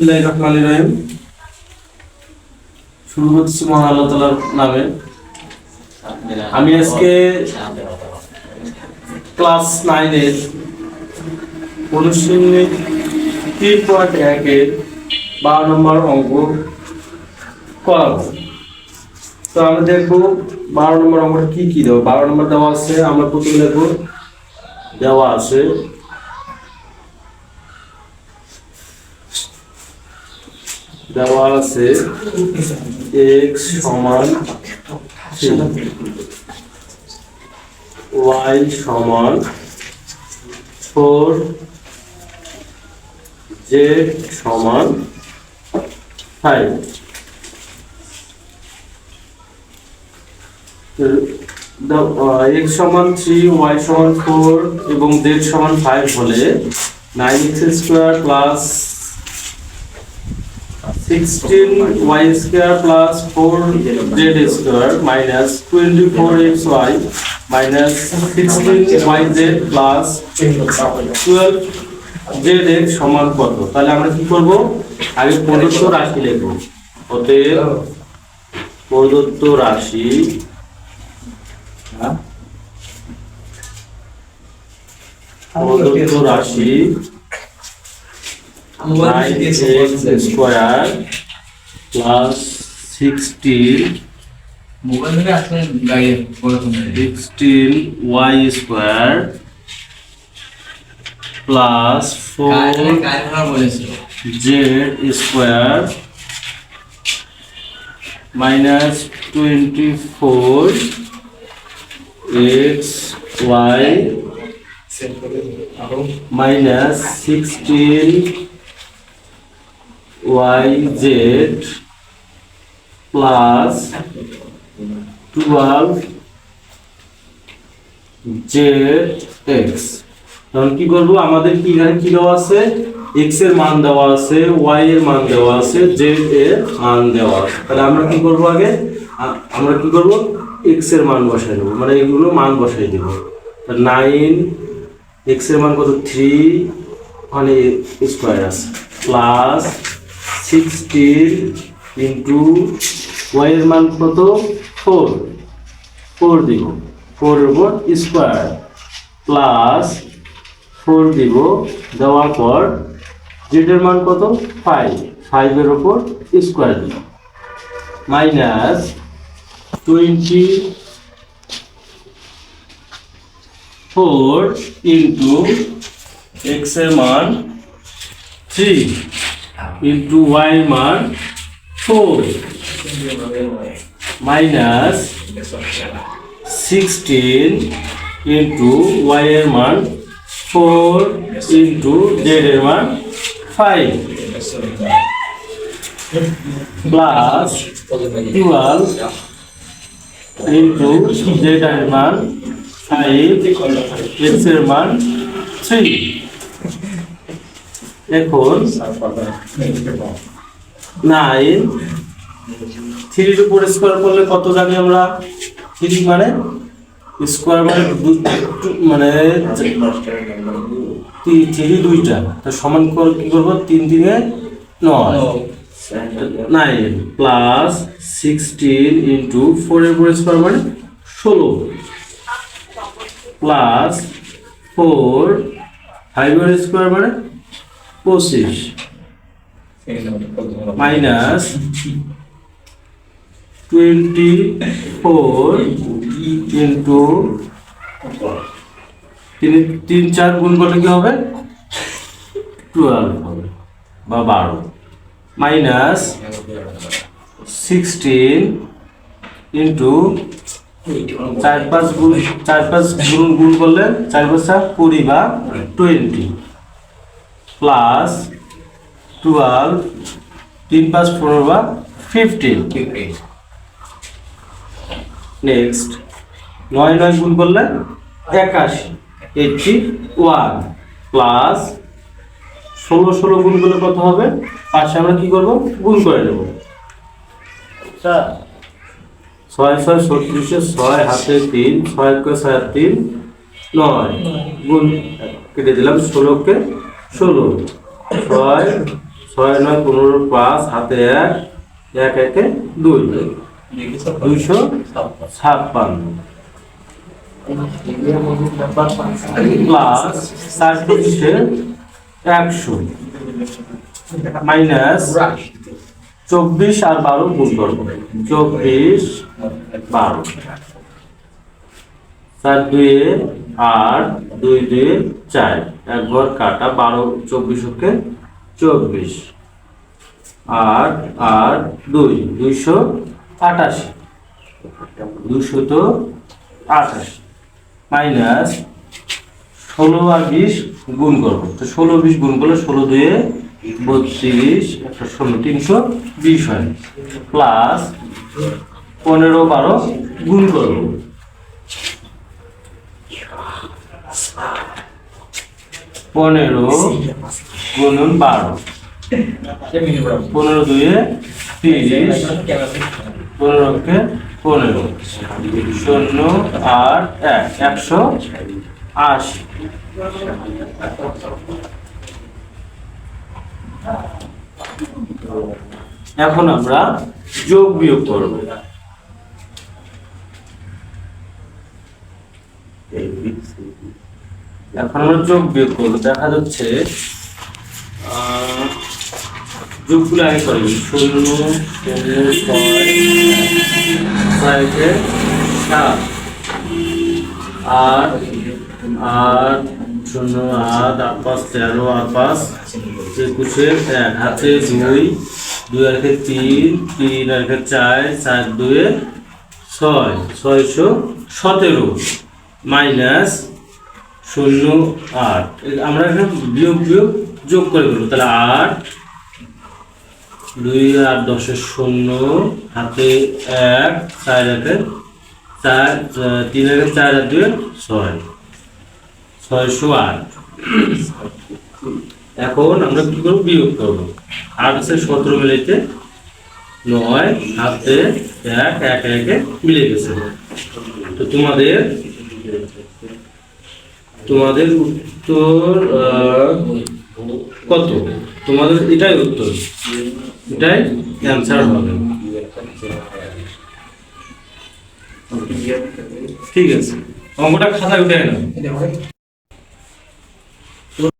বিসমিল্লাহির রহমানির রহিম। শুরু করছি মহান আল্লাহ তালার নামে। আমি আজকে ক্লাস নাইনের অনুশীলনী তিন পয়েন্ট একের বারো নম্বর অঙ্ক করাবো। তো আমরা দেখব বারো নম্বর অঙ্কটা কি কি দেবো বারো নম্বর দেওয়া আছে, আমরা প্রথমে দেখব দেওয়া আছে দেওয়া আছে এক্স সমান ওয়াই সমান ফোর জেড সমান ফাইভ এক্স সমান থ্রি ওয়াই সমান ফোর এবং জেড সমান ফাইভ হলে nine X square plus sixteen Y square plus four Z square minus twenty four X Y minus sixteen Y Z plus twelve Z X সমান কত? তাহলে আমরা কি করব? আগে প্রদত্ত রাশি লিখব। অতএব প্রদত্ত রাশি প্রদত্ত রাশি nine x square plus sixteen mobile থেকে আসলে গাড়ি বড় phone sixteen y square plus four গাড়ি ভাড়া বলেছিল z square minus twenty four x y minus sixteen y z plus twelve z x তখন কি করব? আমাদের কি এখানে কি দেওয়া আছে? X এর মান দেওয়া আছে, y এর মান দেওয়া আছে, z এর মান দেওয়া আছে। তাহলে আমরা কি করব আগে? আমরা কি করব? X এর মান বসাই দেবো। মানে এগুলো মান বসাই দেবো। নাইন এক্সের মান কত? থ্রি মানে স্কোয়ার আছে। প্লাস সিক্সটিন ইন্টু ওয়াই এর মান কত? ফোর ফোর দিব। ফোরের উপর স্কোয়ার প্লাস ফোর দিব দেওয়ার পর জেডের মান কত? ফাইভ ফাইভের ওপর স্কোয়ার দিব। মাইনাস টোয়েন্টি ফোর ইন্টু এক্সের মান থ্রি ইন্টু ওয়াই মান four minus sixteen into Y এর মান ফোর ইন্টু জেড এর মান five plus twelve into Z এর মান ফাইভ এক্সের মান থ্রি এখন নাইন থ্রির উপর স্কোয়ার করলে কত জানি আমরা? থ্রি মানে স্কোয়ার মানে মানে থ্রি দুইটা। তো সমান কি করব? তিন দিনে নয়। নাইন প্লাস সিক্সটিন ইন্টু ফোরের উপর স্কোয়ার মানে ষোলো। প্লাস ফোর ফাইভের স্কোয়ার মানে পঁচিশ। মাইনাস টোয়েন্টি ফোর ইন্টু তিন তিন, চার গুণ করলে কি হবে? টুয়েলভ হবে বা বারো। মাইনাস সিক্সটিন ইন্টু চার পাঁচ গুণ, চার পাঁচ গুণ গুণ করলে চার পাঁচটা কুড়ি বা টোয়েন্টি প্লাস টুয়েলভ তিন পাঁচ পনেরো বা ফিফটিন নেক্সট নয় নয় গুণ করলে একাশি এইটটি ওয়ান প্লাস ষোলো ষোলো গুণ করলে কত হবে? পাশে আমরা কি করব? গুণ করে নেব। ছয় ছয় ছত্রিশে ছয় হাতে তিন ছয় কে ছয় তিন নয়। গুণ কেটে দিলাম ষোলোকে ষোলো। ছয় ছয় নয়, পনেরো, পাঁচ, হাতে এক এক, একে দুই। দুইশো ছাপ্পান্ন। প্লাস চার একশো। মাইনাস চব্বিশ আর বারো গুণ করব। চব্বিশ বারো। চার দুয়ে আট দুই দুয়ে চার। এক ঘর কাটা বারো, চব্বিশ ওকে চব্বিশ। আট আট, দুই, দুইশো আটাশি। দুশো তো আঠাশি মাইনাস ষোলো আর বিশ গুণ করব। তো ষোলো, বিশ গুণ করলে ষোলো দুয়ে বত্রিশ, একটা ষোলো, তিনশো বিশ হয়। প্লাস পনেরো, বারো গুণ করব। পনেরো গুণন বারো। পনেরো দুয়ে তিরিশ। পনেরোকে পনেরো। শূন্য আট এক একশো আশি। এখন আমরা যোগ বিয়োগ করব। এখন আমরা যোগ বিয়োগ করব। দেখা যাচ্ছে যোগগুলো আগে করি। শূন্য শূন্য ছয় ছয়কে সাত, আট আট, শূন্য, আট আট পাঁচ, তেরো, আট পাঁচ, একুশে এক, হাতে দুই দুই আর তিন তিন আর চার চার দুয়ে ছয়, ছয়শো সতেরো, মাইনাস শূন্য আট। আমরা এখানে বিয়োগ বিয়োগ, যোগ করে দেবো তাহলে আট, দুই আর দশের শূন্য, হাতে এক, চার একে চার তিন একে চার আর দুই ছয়। ছয়শো আট। এখন আমরা কি করব? বিয়োগ করব। আট আছে সতেরো মিলিতে নয়, হাতে এক এক, একে মিলে গেছে। তো তোমাদের তোমাদের উত্তর কত? তোমাদের এটাই উত্তর। এটাই অ্যান্সার হবে। ঠিক আছে। অঙ্কটা খাতায় উঠে না